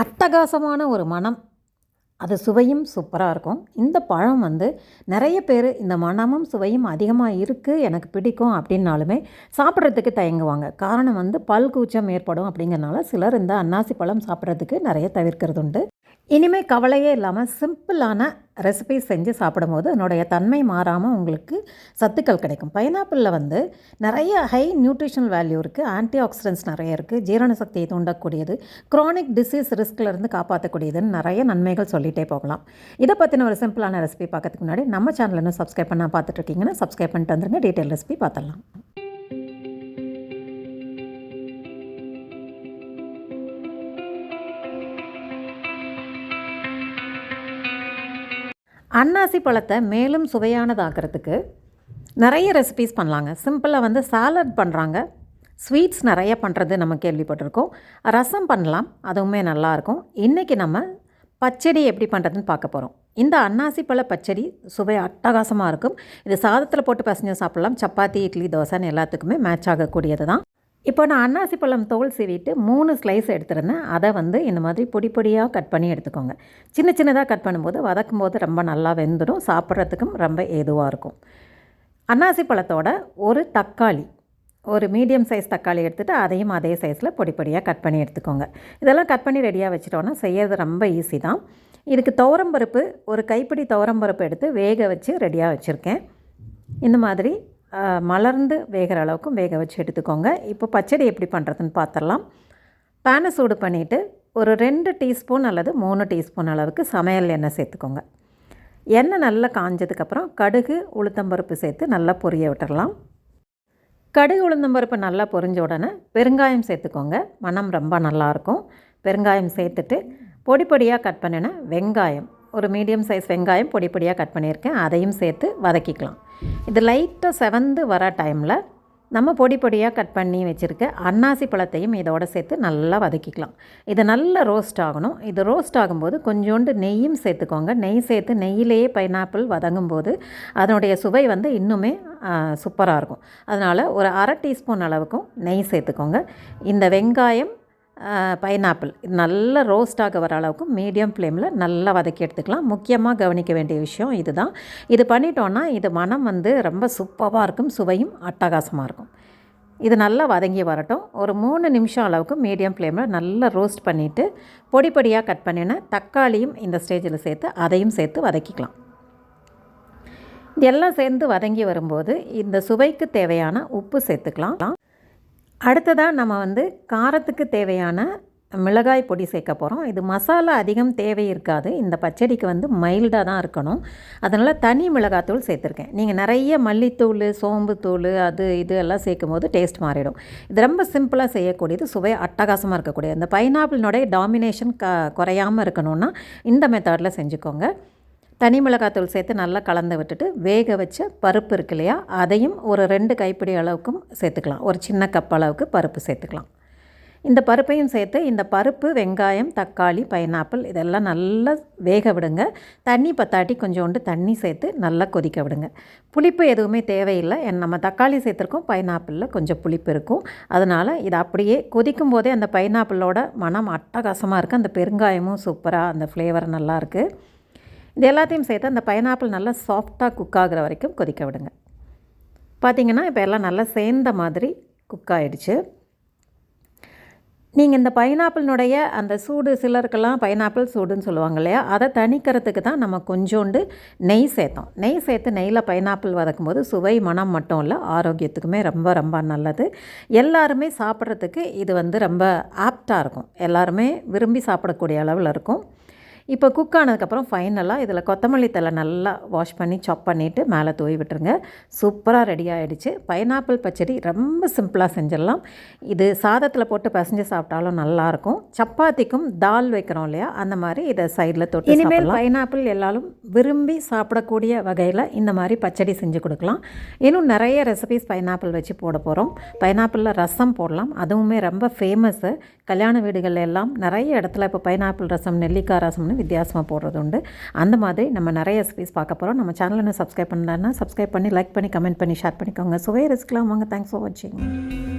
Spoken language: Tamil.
அட்டகாசமான ஒரு மனம். அது சுவையும் சூப்பராக இருக்கும். இந்த பழம் வந்து நிறைய பேர் இந்த மனமும் சுவையும் அதிகமாக இருக்குது எனக்கு பிடிக்கும் அப்படின்னாலுமே சாப்பிட்றதுக்கு தயங்குவாங்க. காரணம் வந்து பல் கூச்சம் ஏற்படும் அப்படிங்கிறனால சிலர் இந்த அன்னாசி பழம் சாப்பிட்றதுக்கு நிறைய தவிர்க்கிறது உண்டு இனிமேல் கவலையே இல்லாமல் சிம்பிளான ரெசிபி செஞ்சு சாப்பிடும்போது அதனுடைய தன்மை மாறாமல் உங்களுக்கு சத்துக்கள் கிடைக்கும். பைனாப்பிளில் வந்து நிறைய ஹை நியூட்ரிஷனல் வேல்யூ இருக்குது ஆன்டி ஆக்சிடென்ட்ஸ் நிறைய இருக்குது ஜீரண சக்தியை தூண்டக்கூடியது. க்ரானிக் டிசீஸ் ரிஸ்க்லேருந்து காப்பாற்றக்கூடியதுன்னு நிறைய நன்மைகள் சொல்லிகிட்டே போகலாம். இதை பற்றின ஒரு சிம்பிளான ரெசிபி பார்க்கறதுக்கு முன்னாடி நம்ம சேனல் இன்னும் சப்ஸ்கிரைப் பண்ணால் பார்த்துட்ருக்கீங்கன்னா சப்ஸ்கிரைப் பண்ணிட்டு வந்துருங்க. டீட்டெயில் ரெசிபி பார்த்துடலாம். அன்னாசி பழத்தை மேலும் சுவையானதாகிறதுக்கு நிறைய ரெசிபீஸ் பண்ணலாங்க. சிம்பிளாக வந்து சாலட் பண்ணுறாங்க ஸ்வீட்ஸ் நிறைய பண்ணுறது நம்ம கேள்விப்பட்டிருக்கோம். ரசம் பண்ணலாம். அதுவுமே நல்லாயிருக்கும். இன்றைக்கி நம்ம பச்சடி எப்படி பண்ணுறதுன்னு பார்க்க போகிறோம் இந்த அன்னாசி பழ பச்சடி சுவை அட்டகாசமாக இருக்கும். இது சாதத்தில் போட்டு பசஞ்சு சாப்பிட்லாம். சப்பாத்தி இட்லி தோசைன்னு எல்லாத்துக்குமே மேட்ச் ஆகக்கூடியது தான் இப்போ நான் அன்னாசி பழம் தோல் சீவிட்டு மூணு ஸ்லைஸ் எடுத்துருந்தேன். அதை வந்து இந்த மாதிரி பொடி பொடியாக கட் பண்ணி எடுத்துக்கோங்க. சின்ன சின்னதாக கட் பண்ணும்போது வதக்கும் போது ரொம்ப நல்லா வெந்துடும். சாப்பிட்றதுக்கும் ரொம்ப ஏதுவாக இருக்கும். அன்னாசி பழத்தோட ஒரு தக்காளி ஒரு மீடியம் சைஸ் தக்காளி எடுத்துகிட்டு அதையும் அதே சைஸில் பொடி பொடியாக கட் பண்ணி எடுத்துக்கோங்க. இதெல்லாம் கட் பண்ணி ரெடியாக வச்சுட்டோன்னா செய்யறது ரொம்ப ஈஸி தான். இதுக்கு துவரம்பருப்பு ஒரு கைப்பிடி துவரம்பருப்பு எடுத்து வேக வச்சு ரெடியாக வச்சுருக்கேன். இந்த மாதிரி மலர்ந்து வேகிற அளவுக்கும் வேக வச்சு எடுத்துக்கோங்க. இப்போ பச்சடி எப்படி பண்ணுறதுன்னு பார்த்துடலாம் பேனை சூடு பண்ணிவிட்டு ஒரு ரெண்டு டீஸ்பூன் அல்லது மூணு டீஸ்பூன் அளவுக்கு சமையல் எண்ணெய் சேர்த்துக்கோங்க. எண்ணெய் நல்லா காஞ்சதுக்கப்புறம் கடுகு உளுத்தம்பருப்பு சேர்த்து நல்லா பொரிய விட்டுடலாம் கடுகு உளுந்தம்பருப்பு நல்லா பொரிஞ்ச உடனே பெருங்காயம் சேர்த்துக்கோங்க. மனம் ரொம்ப நல்லாயிருக்கும். பெருங்காயம் சேர்த்துட்டு பொடி பொடியாக கட் பண்ணின வெங்காயம் ஒரு மீடியம் சைஸ் வெங்காயம் பொடி பொடியாக கட் பண்ணியிருக்கேன். அதையும் சேர்த்து வதக்கிக்கலாம். இது லைட்டாக செவந்து வர டைமில் நம்ம பொடி பொடியாக கட் பண்ணி வச்சுருக்க அன்னாசி பழத்தையும் இதோடு சேர்த்து நல்லா வதக்கிக்கலாம். இது நல்லா ரோஸ்ட் ஆகணும். இது ரோஸ்ட் ஆகும்போது கொஞ்சோண்டு நெய்யும் சேர்த்துக்கோங்க. நெய் சேர்த்து நெய்யிலேயே பைனாப்பிள் வதங்கும்போது அதனுடைய சுவை வந்து இன்னுமே சூப்பராக இருக்கும். அதனால் ஒரு அரை டீஸ்பூன் அளவுக்கும் நெய் சேர்த்துக்கோங்க. இந்த வெங்காயம் பைனாப்பிள் இது நல்லா ரோஸ்டாக வர அளவுக்கு மீடியம் ஃப்ளேமில் நல்லா வதக்கி எடுத்துக்கலாம். முக்கியமாக கவனிக்க வேண்டிய விஷயம் இது தான் இது பண்ணிட்டோன்னா இது மனம் வந்து ரொம்ப சூப்பராக இருக்கும் சுவையும் அட்டகாசமாக இருக்கும். இது நல்லா வதங்கி வரட்டும். ஒரு மூணு நிமிஷம் அளவுக்கு மீடியம் ஃப்ளேமில் நல்லா ரோஸ்ட் பண்ணிவிட்டு பொடி பொடியாக கட் பண்ணின தக்காளியும் இந்த ஸ்டேஜில் சேர்த்து அதையும் சேர்த்து வதக்கிக்கலாம். இதெல்லாம் சேர்ந்து வதங்கி வரும்போது இந்த சுவைக்கு தேவையான உப்பு சேர்த்துக்கலாம். அடுத்ததாக நம்ம வந்து காரத்துக்கு தேவையான மிளகாய் பொடி சேர்க்க போகிறோம் இது மசாலா அதிகம் தேவை இருக்காது. இந்த பச்சடிக்கு வந்து மைல்டாக தான் இருக்கணும். அதனால் தனி மிளகாத்தூள் சேர்த்துருக்கேன். நீங்கள் நிறைய மல்லித்தூள் சோம்பு தூள் அது இது எல்லாம் சேர்க்கும் போது டேஸ்ட் மாறிடும். இது ரொம்ப சிம்பிளாக செய்யக்கூடியது சுவை அட்டகாசமாக இருக்கக்கூடியது. இந்த பைனாப்பிளினுடைய டாமினேஷன் க குறையாமல் இருக்கணும்னா இந்த மெத்தடில் செஞ்சுக்கோங்க. தனி மிளகாத்தூள் சேர்த்து நல்லா கலந்து விட்டுட்டு வேக வச்ச பருப்பு இருக்கு இல்லையா அதையும் ஒரு ரெண்டு கைப்பிடி அளவுக்கும் சேர்த்துக்கலாம். ஒரு சின்ன கப் அளவுக்கு பருப்பு சேர்த்துக்கலாம். இந்த பருப்பையும் சேர்த்து இந்த பருப்பு வெங்காயம் தக்காளி பைனாப்பிள் இதெல்லாம் நல்லா வேக விடுங்க. தண்ணி பத்தாட்டி கொஞ்சோண்டு தண்ணி சேர்த்து நல்லா கொதிக்க விடுங்க. புளிப்பு எதுவுமே தேவையில்லை. நம்ம தக்காளி சேர்த்துருக்கோம் பைனாப்பிளில் கொஞ்சம் புளிப்பு இருக்கும். அதனால் இது அப்படியே கொதிக்கும் போதே அந்த பைனாப்பிளோட மனம் அட்டகாசமாக இருக்குது அந்த பெருங்காயமும் சூப்பராக அந்த ஃப்ளேவர் நல்லாயிருக்கு இது எல்லாத்தையும் சேர்த்து அந்த பைனாப்பிள் நல்லா சாஃப்டாக குக் ஆகிற வரைக்கும் கொதிக்க விடுங்க. பார்த்திங்கன்னா இப்போ எல்லாம் நல்லா சேர்ந்த மாதிரி குக் ஆகிடுச்சு நீங்கள் இந்த பைனாப்பிள்னுடைய அந்த சூடு சிலருக்கெல்லாம் பைனாப்பிள் சூடுன்னு சொல்லுவாங்க இல்லையா? அதை தணிக்கிறதுக்கு தான் நம்ம கொஞ்சோண்டு நெய் சேர்த்தோம். நெய் சேர்த்து நெய்யில் பைனாப்பிள் வதக்கும் போது சுவை மனம் மட்டும் இல்லை ஆரோக்கியத்துக்குமே ரொம்ப ரொம்ப நல்லது. எல்லாருமே சாப்பிட்றதுக்கு இது வந்து ரொம்ப ஆப்டாக இருக்கும். எல்லாருமே விரும்பி சாப்பிடக்கூடிய அளவில் இருக்கும். இப்போ குக் ஆனதுக்கப்புறம் ஃபைனலாக இதில் கொத்தமல்லி தலை நல்லா வாஷ் பண்ணி சாப் பண்ணிவிட்டு மேலே தூவி விட்டுருங்க. சூப்பராக ரெடி ஆகிடுச்சு பைனாப்பிள் பச்சடி ரொம்ப சிம்பிளாக செஞ்சிடலாம். இது சாதத்தில் போட்டு பசஞ்சு சாப்பிட்டாலும் நல்லாயிருக்கும். சப்பாத்திக்கும் தால் வைக்கிறோம் இல்லையா அந்த மாதிரி இதை சைடில் தொட்டு இனிமேல் பைனாப்பிள் எல்லாரும் விரும்பி சாப்பிடக்கூடிய வகையில் இந்த மாதிரி பச்சடி செஞ்சு கொடுக்கலாம். இன்னும் நிறைய ரெசிபிஸ் பைனாப்பிள் வச்சு போட போகிறோம் பைனாப்பிளில் ரசம் போடலாம். அதுவுமே ரொம்ப ஃபேமஸ்ஸு கல்யாண வீடுகள் எல்லாம் நிறைய இடத்துல இப்போ பைனாப்பிள் ரசம் நெல்லிக்காய் ரசம்னு வித்தியாசமாக போடுறது உண்டு அந்த மாதிரி நம்ம நிறைய ரெசிபிஸ் பார்க்க போகிறோம் நம்ம சேனலில் சப்ஸ்கிரைப் பண்ணலான்னா சப்ஸ்கிரைப் பண்ணி லைக் பண்ணி கமெண்ட் பண்ணி ஷேர் பண்ணிக்கோங்க. சுவையை ரிஸ்க்லாம் வாங்க. தேங்க்ஸ் ஃபார் வாட்சிங்